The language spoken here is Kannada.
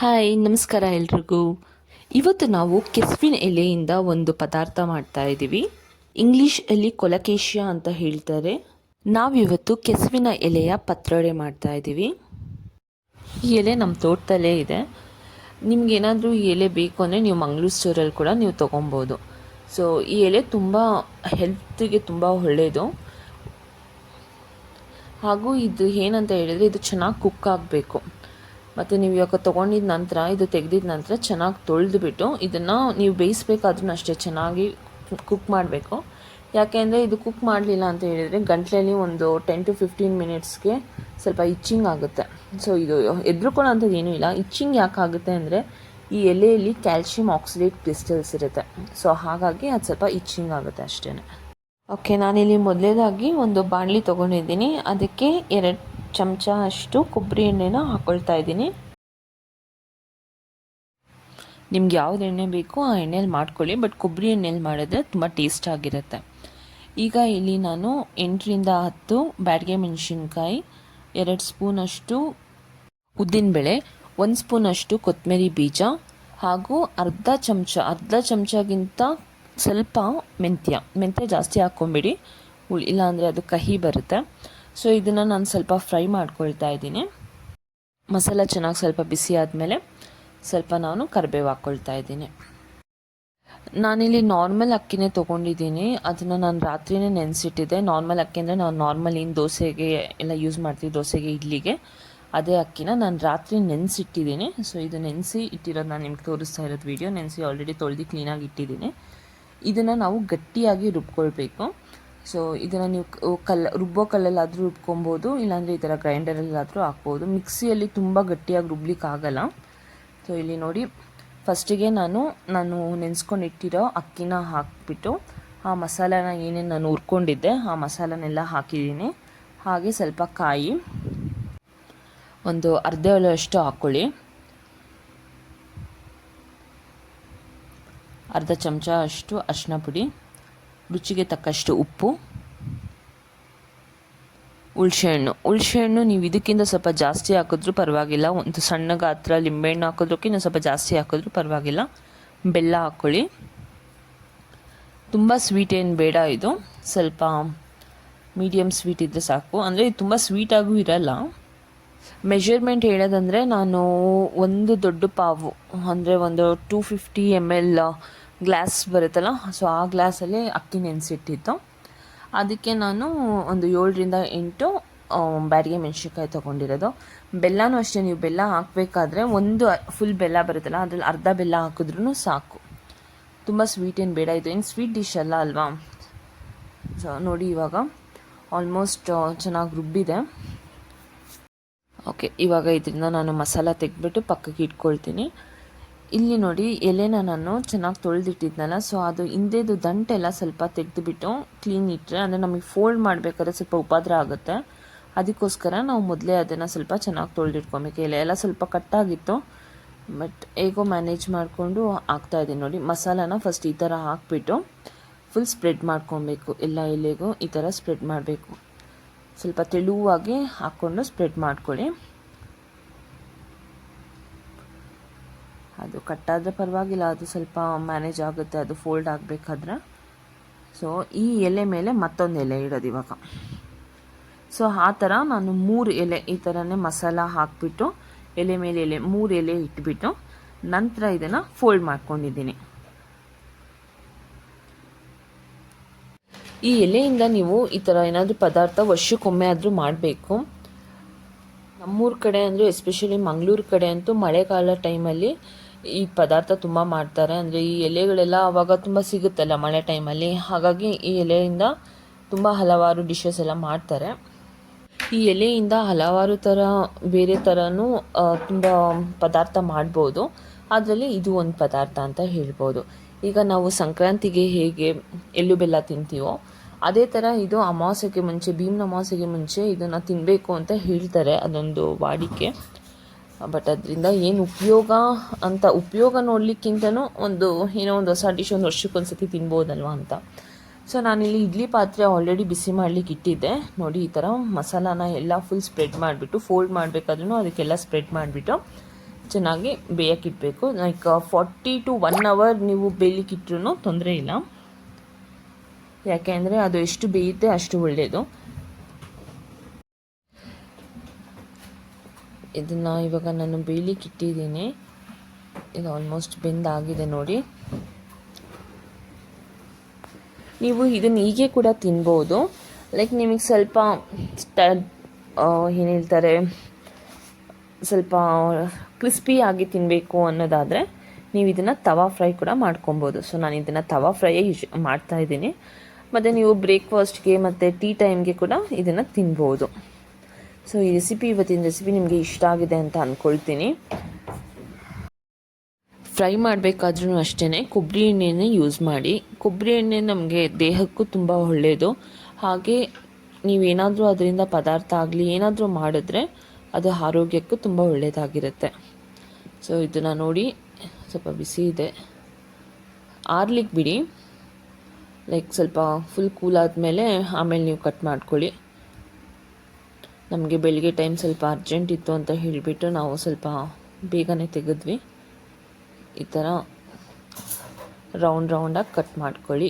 ಹಾಯ್, ನಮಸ್ಕಾರ ಎಲ್ರಿಗೂ. ಇವತ್ತು ನಾವು ಕೆಸ್ವಿನ ಎಲೆಯಿಂದ ಒಂದು ಪದಾರ್ಥ ಮಾಡ್ತಾ ಇದ್ದೀವಿ. ಇಂಗ್ಲೀಷಲ್ಲಿ ಕೊಲಕೇಶಿಯಾ ಅಂತ ಹೇಳ್ತಾರೆ. ನಾವಿವತ್ತು ಕೆಸುವಿನ ಎಲೆಯ ಪತ್ರೊಡೆ ಮಾಡ್ತಾ ಇದ್ದೀವಿ. ಈ ಎಲೆ ನಮ್ಮ ತೋಟದಲ್ಲೇ ಇದೆ. ನಿಮ್ಗೆ ಏನಾದರೂ ಈ ಎಲೆ ಬೇಕು ಅಂದರೆ ನೀವು ಮಂಗ್ಳೂರು ಸ್ಟೋರಲ್ಲಿ ಕೂಡ ನೀವು ತೊಗೊಬೋದು. ಸೊ ಈ ಎಲೆ ತುಂಬ ಹೆಲ್ತಿಗೆ ತುಂಬ ಒಳ್ಳೆಯದು ಹಾಗೂ ಇದು ಏನಂತ ಹೇಳಿದರೆ ಇದು ಚೆನ್ನಾಗಿ ಕುಕ್ ಆಗಬೇಕು. ಮತ್ತು ನೀವು ಇವಾಗ ತೊಗೊಂಡಿದ ನಂತರ, ಇದು ತೆಗೆದಿದ ನಂತರ ಚೆನ್ನಾಗಿ ತೊಳೆದುಬಿಟ್ಟು ಇದನ್ನು ನೀವು ಬೇಯಿಸ್ಬೇಕಾದ್ರೂ ಅಷ್ಟೇ ಚೆನ್ನಾಗಿ ಕುಕ್ ಮಾಡಬೇಕು. ಯಾಕೆಂದರೆ ಇದು ಕುಕ್ ಮಾಡಲಿಲ್ಲ ಅಂತ ಹೇಳಿದರೆ ಗಂಟ್ಲಲ್ಲಿ ಒಂದು ಟೆನ್ ಟು ಫಿಫ್ಟೀನ್ ಮಿನಿಟ್ಸ್ಗೆ ಸ್ವಲ್ಪ ಇಚ್ಚಿಂಗ್ ಆಗುತ್ತೆ. ಸೊ ಇದು ಎದುರುಕೊಳ್ಳೋಂಥದ್ದು ಏನೂ ಇಲ್ಲ. ಇಚ್ಚಿಂಗ್ ಯಾಕೆ ಆಗುತ್ತೆ ಅಂದರೆ ಈ ಎಲೆಯಲ್ಲಿ ಕ್ಯಾಲ್ಶಿಯಂ ಆಕ್ಸಿಡೇಟ್ ಕ್ರಿಸ್ಟಲ್ಸ್ ಇರುತ್ತೆ. ಸೊ ಹಾಗಾಗಿ ಅದು ಸ್ವಲ್ಪ ಇಚ್ಚಿಂಗ್ ಆಗುತ್ತೆ ಅಷ್ಟೇ ಓಕೆ ನಾನಿಲ್ಲಿ ಮೊದಲೇದಾಗಿ ಒಂದು ಬಾಣಲಿ ತೊಗೊಂಡಿದ್ದೀನಿ. ಅದಕ್ಕೆ ಎರಡು ಚಮಚ ಅಷ್ಟು ಕೊಬ್ಬರಿ ಎಣ್ಣೆನ ಹಾಕ್ಕೊಳ್ತಾ ಇದ್ದೀನಿ. ನಿಮ್ಗೆ ಯಾವ್ದು ಎಣ್ಣೆ ಬೇಕೋ ಆ ಎಣ್ಣೆಲಿ ಮಾಡ್ಕೊಳ್ಳಿ, ಬಟ್ ಕೊಬ್ಬರಿ ಎಣ್ಣೆಲಿ ಮಾಡಿದ್ರೆ ತುಂಬ ಟೇಸ್ಟ್ ಆಗಿರುತ್ತೆ. ಈಗ ಇಲ್ಲಿ ನಾನು ಎಂಟರಿಂದ ಹತ್ತು ಬ್ಯಾಡ್ಗೆ ಮೆಣಸಿನ್ಕಾಯಿ, ಎರಡು ಸ್ಪೂನಷ್ಟು ಉದ್ದಿನಬೇಳೆ, ಒಂದು ಸ್ಪೂನಷ್ಟು ಕೊತ್ತಂಬರಿ ಬೀಜ, ಹಾಗೂ ಅರ್ಧ ಚಮಚ, ಅರ್ಧ ಚಮಚಗಿಂತ ಸ್ವಲ್ಪ ಮೆಂತ್ಯ. ಮೆಂತ್ಯ ಜಾಸ್ತಿ ಹಾಕ್ಕೊಂಬಿಡಿ. ಇಲ್ಲಾಂದರೆ ಅದು ಕಹಿ ಬರುತ್ತೆ. ಸೊ ಇದನ್ನು ನಾನು ಸ್ವಲ್ಪ ಫ್ರೈ ಮಾಡ್ಕೊಳ್ತಾ ಇದ್ದೀನಿ. ಮಸಾಲ ಚೆನ್ನಾಗಿ ಸ್ವಲ್ಪ ಬಿಸಿ ಆದಮೇಲೆ ಸ್ವಲ್ಪ ನಾನು ಕರಿಬೇವು ಹಾಕ್ಕೊಳ್ತಾ ಇದ್ದೀನಿ. ನಾನಿಲ್ಲಿ ನಾರ್ಮಲ್ ಅಕ್ಕಿನೇ ತೊಗೊಂಡಿದ್ದೀನಿ. ಅದನ್ನು ನಾನು ರಾತ್ರಿನೇ ನೆನೆಸಿಟ್ಟಿದ್ದೆ. ನಾರ್ಮಲ್ ಅಕ್ಕಿ ಅಂದರೆ ನಾವು ನಾರ್ಮಲ್ ಏನು ದೋಸೆಗೆ ಎಲ್ಲ ಯೂಸ್ ಮಾಡ್ತೀವಿ, ದೋಸೆಗೆ, ಇಡ್ಲಿಗೆ. ಅದೇ ಅಕ್ಕಿನ ನಾನು ರಾತ್ರಿ ನೆನೆಸಿಟ್ಟಿದ್ದೀನಿ. ಸೊ ಇದು ನೆನೆಸಿ ಇಟ್ಟಿರೋದು ನಾನು ನಿಮ್ಗೆ ತೋರಿಸ್ತಾ ಇರೋದು ವೀಡಿಯೋ ನೆನೆಸಿ ಆಲ್ರೆಡಿ ತೊಳೆದು ಕ್ಲೀನಾಗಿ ಇಟ್ಟಿದ್ದೀನಿ. ಇದನ್ನು ನಾವು ಗಟ್ಟಿಯಾಗಿ ರುಬ್ಕೊಳ್ಬೇಕು. ಸೊ ಇದನ್ನು ನೀವು ಕಲ್ಲ, ರುಬ್ಬೋ ಕಲ್ಲಲ್ಲಾದರೂ ರುಬ್ಕೊಬೋದು, ಇಲ್ಲಾಂದರೆ ಈ ಥರ ಗ್ರೈಂಡರಲ್ಲಾದರೂ ಹಾಕ್ಬೋದು. ಮಿಕ್ಸಿಯಲ್ಲಿ ತುಂಬ ಗಟ್ಟಿಯಾಗಿ ರುಬ್ಲಿಕ್ಕೆ ಆಗಲ್ಲ ಸೊ ಇಲ್ಲಿ ನೋಡಿ, ಫಸ್ಟಿಗೆ ನಾನು ನಾನು ನೆನೆಸ್ಕೊಂಡಿಟ್ಟಿರೋ ಅಕ್ಕಿನ ಹಾಕಿಬಿಟ್ಟು, ಆ ಮಸಾಲಾನ ಏನೇನು ನಾನು ಹುರ್ಕೊಂಡಿದ್ದೆ, ಆ ಮಸಾಲನೆಲ್ಲ ಹಾಕಿದ್ದೀನಿ. ಹಾಗೆ ಸ್ವಲ್ಪ ಕಾಯಿ, ಒಂದು ಅರ್ಧ ಅಷ್ಟು ಹಾಕ್ಕೊಳ್ಳಿ ಅರ್ಧ ಚಮಚ ಅಷ್ಟು ಅರಿಶಿನ ಪುಡಿ ರುಚಿಗೆ ತಕ್ಕಷ್ಟು ಉಪ್ಪು ಹುಳ್ಸೆಹಣ್ಣು ಹುಳ್ಸೆಹಣ್ಣು ನೀವು ಇದಕ್ಕಿಂತ ಸ್ವಲ್ಪ ಜಾಸ್ತಿ ಹಾಕಿದ್ರೂ ಪರವಾಗಿಲ್ಲ. ಒಂದು ಸಣ್ಣ ಗಾತ್ರ ಲಿಂಬೆಹಣ್ಣು ಹಾಕೋದ್ರಕ್ಕಿಂತ ಸ್ವಲ್ಪ ಜಾಸ್ತಿ ಹಾಕಿದ್ರೂ ಪರವಾಗಿಲ್ಲ. ಬೆಲ್ಲ ಹಾಕ್ಕೊಳ್ಳಿ ತುಂಬ ಸ್ವೀಟ್ ಏನು ಬೇಡ ಇದು. ಸ್ವಲ್ಪ ಮೀಡಿಯಮ್ ಸ್ವೀಟ್ ಇದ್ದರೆ ಸಾಕು. ಅಂದರೆ ಇದು ತುಂಬ ಸ್ವೀಟಾಗೂ ಇರಲ್ಲ. ಮೆಷರ್ಮೆಂಟ್ ಹೇಳೋದಂದರೆ ನಾನು ಒಂದು ದೊಡ್ಡ ಪಾವು, ಅಂದರೆ ಒಂದು two fifty M L glass ಬರುತ್ತಲ್ಲ ಸೊ ಆ ಗ್ಲಾಸಲ್ಲಿ ಅಕ್ಕಿ ನೆನೆಸಿಟ್ಟಿತ್ತು. ಅದಕ್ಕೆ ನಾನು ಒಂದು ಏಳರಿಂದ ಎಂಟು ಬ್ಯಾರಿಗೆ ಮೆಣಸಿನ್ಕಾಯಿ ತೊಗೊಂಡಿರೋದು. ಬೆಲ್ಲನೂ ಅಷ್ಟೇ, ನೀವು ಬೆಲ್ಲ ಹಾಕಬೇಕಾದ್ರೆ ಒಂದು ಫುಲ್ ಬೆಲ್ಲ ಬರುತ್ತಲ್ಲ, ಅದ್ರಲ್ಲಿ ಅರ್ಧ ಬೆಲ್ಲ ಹಾಕಿದ್ರೂ ಸಾಕು. ತುಂಬ ಸ್ವೀಟ್ ಏನು ಬೇಡ, ಇದು ಏನು ಸ್ವೀಟ್ ಡಿಶ್ ಅಲ್ಲ ಅಲ್ವಾ? ಸೊ ನೋಡಿ ಇವಾಗ ಆಲ್ಮೋಸ್ಟ್ ಚೆನ್ನಾಗಿ ರುಬ್ಬಿದೆ. ಓಕೆ ಇವಾಗ ಇದರಿಂದ ನಾನು ಮಸಾಲ ತೆಗೆದ್ಬಿಟ್ಟು ಪಕ್ಕಕ್ಕೆ ಇಟ್ಕೊಳ್ತೀನಿ. ಇಲ್ಲಿ ನೋಡಿ ಎಲೆನ ನಾನು ಚೆನ್ನಾಗಿ ತೊಳೆದಿಟ್ಟಿದ್ನಲ್ಲ ಸೊ ಅದು ಹಿಂದೆದು ದಂಟೆಲ್ಲ ಸ್ವಲ್ಪ ತೆಗೆದುಬಿಟ್ಟು ಕ್ಲೀನ್ ಇಟ್ಟರೆ ಅಂದರೆ ನಮಗೆ ಫೋಲ್ಡ್ ಮಾಡಬೇಕಾದ್ರೆ ಸ್ವಲ್ಪ ಉಪದ್ರ ಆಗುತ್ತೆ. ಅದಕ್ಕೋಸ್ಕರ ನಾವು ಮೊದಲೇ ಅದನ್ನು ಸ್ವಲ್ಪ ಚೆನ್ನಾಗಿ ತೊಳೆದಿಟ್ಕೊಬೇಕು. ಎಲೆ ಎಲ್ಲ ಸ್ವಲ್ಪ ಕಟ್ಟಾಗಿತ್ತು ಬಟ್ ಹೇಗೋ ಮ್ಯಾನೇಜ್ ಮಾಡಿಕೊಂಡು ಹಾಕ್ತಾಯಿದ್ದೀನಿ ನೋಡಿ. ಮಸಾಲಾನ ಫಸ್ಟ್ ಈ ಥರ ಹಾಕ್ಬಿಟ್ಟು ಫುಲ್ ಸ್ಪ್ರೆಡ್ ಮಾಡ್ಕೊಬೇಕು. ಎಲ್ಲ ಎಲೆಗೂ ಈ ಥರ ಸ್ಪ್ರೆಡ್ ಮಾಡಬೇಕು. ಸ್ವಲ್ಪ ತೆಳುವಾಗಿ ಹಾಕ್ಕೊಂಡು ಸ್ಪ್ರೆಡ್ ಮಾಡ್ಕೊಳ್ಳಿ. ಅದು ಕಟ್ಟಾದರೆ ಪರವಾಗಿಲ್ಲ, ಅದು ಸ್ವಲ್ಪ ಮ್ಯಾನೇಜ್ ಆಗುತ್ತೆ, ಅದು ಫೋಲ್ಡ್ ಆಗಬೇಕಾದ್ರೆ. ಸೊ ಈ ಎಲೆ ಮೇಲೆ ಮತ್ತೊಂದು ಎಲೆ ಇಡೋದು ಇವಾಗ. ಸೊ ಆ ಥರ ನಾನು ಮೂರು ಎಲೆ ಈ ಥರನೇ ಮಸಾಲ ಹಾಕಿಬಿಟ್ಟು, ಎಲೆ ಮೇಲೆ ಎಲೆ, ಮೂರು ಎಲೆ ಇಟ್ಬಿಟ್ಟು ನಂತರ ಇದನ್ನು ಫೋಲ್ಡ್ ಮಾಡ್ಕೊಂಡಿದ್ದೀನಿ. ಈ ಎಲೆಯಿಂದ ನೀವು ಈ ಥರ ಏನಾದರೂ ಪದಾರ್ಥ ವರ್ಷಕ್ಕೊಮ್ಮೆ ಆದರೂ ಮಾಡಬೇಕು. ನಮ್ಮೂರ ಕಡೆ ಅಂದರೆ ಎಸ್ಪೆಷಲಿ ಮಂಗಳೂರು ಕಡೆ ಅಂತೂ ಮಳೆಗಾಲ ಟೈಮಲ್ಲಿ ಈ ಪದಾರ್ಥ ತುಂಬ ಮಾಡ್ತಾರೆ. ಅಂದರೆ ಈ ಎಲೆಗಳೆಲ್ಲ ಆವಾಗ ತುಂಬ ಸಿಗುತ್ತಲ್ಲ ಮಳೆ ಟೈಮಲ್ಲಿ ಹಾಗಾಗಿ ಈ ಎಲೆಯಿಂದ ತುಂಬ ಹಲವಾರು ಡಿಶಸ್ ಎಲ್ಲ ಮಾಡ್ತಾರೆ. ಈ ಎಲೆಯಿಂದ ಹಲವಾರು ಥರ ಬೇರೆ ಥರನೂ ತುಂಬ ಪದಾರ್ಥ ಮಾಡ್ಬೋದು. ಅದರಲ್ಲಿ ಇದು ಒಂದು ಪದಾರ್ಥ ಅಂತ ಹೇಳ್ಬೋದು. ಈಗ ನಾವು ಸಂಕ್ರಾಂತಿಗೆ ಹೇಗೆ ಎಳ್ಳು ಬೆಲ್ಲ ತಿಂತೀವೋ, ಅದೇ ಥರ ಇದು ಅಮಾವಾಸ್ಯೆಗೆ ಮುಂಚೆ, ಭೀಮ್ನ ಅಮಾವಾಸ್ಯೆಗೆ ಮುಂಚೆ ಇದನ್ನು ತಿನ್ನಬೇಕು ಅಂತ ಹೇಳ್ತಾರೆ ಅದೊಂದು ವಾಡಿಕೆ. ಬಟ್ ಅದರಿಂದ ಏನು ಉಪಯೋಗ ಅಂತ ಉಪಯೋಗ ನೋಡಲಿಕ್ಕಿಂತನೂ ಒಂದು, ಏನೋ ಒಂದು ಹೊಸ ಡಿಶ್ ಒಂದು ವರ್ಷಕ್ಕೊಂದು ಸತಿ ತಿನ್ಬೋದಲ್ವ ಅಂತ. ಸೊ ನಾನಿಲ್ಲಿ ಇಡ್ಲಿ ಪಾತ್ರೆ ಆಲ್ರೆಡಿ ಬಿಸಿ ಮಾಡ್ಲಿಕ್ಕೆ ಇಟ್ಟಿದ್ದೆ. ನೋಡಿ, ಈ ಥರ ಮಸಾಲಾನ ಎಲ್ಲ ಫುಲ್ ಸ್ಪ್ರೆಡ್ ಮಾಡಿಬಿಟ್ಟು ಫೋಲ್ಡ್ ಮಾಡಬೇಕಾದ್ರೂ ಅದಕ್ಕೆಲ್ಲ ಸ್ಪ್ರೆಡ್ ಮಾಡಿಬಿಟ್ಟು ಚೆನ್ನಾಗಿ ಬೇಯಕ್ಕಿಡಬೇಕು like forty to one hour ನೀವು ಬೇಯಲಿಕ್ಕಿಟ್ರೂ ತೊಂದರೆ ಇಲ್ಲ. ಯಾಕೆ ಅಂದರೆ ಅದು ಎಷ್ಟು ಬೇಯುತ್ತೆ ಅಷ್ಟು ಒಳ್ಳೆಯದು ಇದನ್ನು ಇವಾಗ ನಾನು ಬೇಯಲಿಕ್ಕೆ ಇಟ್ಟಿದ್ದೀನಿ ಇದು ಆಲ್ಮೋಸ್ಟ್ ಬೆಂದಾಗಿದೆ ನೋಡಿ. ನೀವು ಇದನ್ನು ಹೀಗೆ ಕೂಡ ತಿನ್ಬೋದು. ಲೈಕ್ ನಿಮಗೆ ಸ್ವಲ್ಪ ಏನು ಹೇಳ್ತಾರೆ, ಸ್ವಲ್ಪ ಕ್ರಿಸ್ಪಿಯಾಗಿ ತಿನ್ನಬೇಕು ಅನ್ನೋದಾದರೆ ನೀವು ಇದನ್ನು ತವಾ ಫ್ರೈ ಕೂಡ ಮಾಡ್ಕೊಬೋದು. ಸೊ ನಾನು ಇದನ್ನು ತವಾ ಫ್ರೈಯೇ ಯೂಸ್ ಮಾಡ್ತಾ ಇದ್ದೀನಿ. ಮತ್ತು ನೀವು ಬ್ರೇಕ್ಫಾಸ್ಟ್ಗೆ ಮತ್ತು ಟೀ ಟೈಮ್ಗೆ ಕೂಡ ಇದನ್ನು ತಿನ್ಬೋದು. ಸೊ, ಈ ರೆಸಿಪಿ ಇವತ್ತಿನ ರೆಸಿಪಿ ನಿಮಗೆ ಇಷ್ಟ ಆಗಿದೆ ಅಂತ ಅಂದ್ಕೊಳ್ತೀನಿ ಫ್ರೈ ಮಾಡಬೇಕಾದ್ರೂ ಅಷ್ಟೇ ಕೊಬ್ಬರಿ ಎಣ್ಣೆನೇ ಯೂಸ್ ಮಾಡಿ. ಕೊಬ್ಬರಿ ಎಣ್ಣೆ ನಮಗೆ ದೇಹಕ್ಕೂ ತುಂಬ ಒಳ್ಳೆಯದು ಹಾಗೆ ನೀವೇನಾದರೂ ಅದರಿಂದ ಪದಾರ್ಥ ಆಗಲಿ, ಏನಾದರೂ ಮಾಡಿದ್ರೆ ಅದು ಆರೋಗ್ಯಕ್ಕೂ ತುಂಬ ಒಳ್ಳೆಯದಾಗಿರುತ್ತೆ ಸೊ ಇದನ್ನು ನೋಡಿ, ಸ್ವಲ್ಪ ಬಿಸಿ ಇದೆ. ಆರ್ಲಿಕ್ಕೆ ಬಿಡಿ. ಲೈಕ್ ಸ್ವಲ್ಪ ಫುಲ್ ಕೂಲ್ ಆದಮೇಲೆ ಆಮೇಲೆ ನೀವು ಕಟ್ ಮಾಡ್ಕೊಳ್ಳಿ. ನಮಗೆ ಬೆಳಿಗ್ಗೆ ಟೈಮ್ ಸ್ವಲ್ಪ ಅರ್ಜೆಂಟ್ ಇತ್ತು ಅಂತ ಹೇಳಿಬಿಟ್ಟು ನಾವು ಸ್ವಲ್ಪ ಬೇಗನೆ ತೆಗೆದ್ವಿ. ಈ ಥರ ರೌಂಡ್ ರೌಂಡಾಗಿ ಕಟ್ ಮಾಡ್ಕೊಳ್ಳಿ.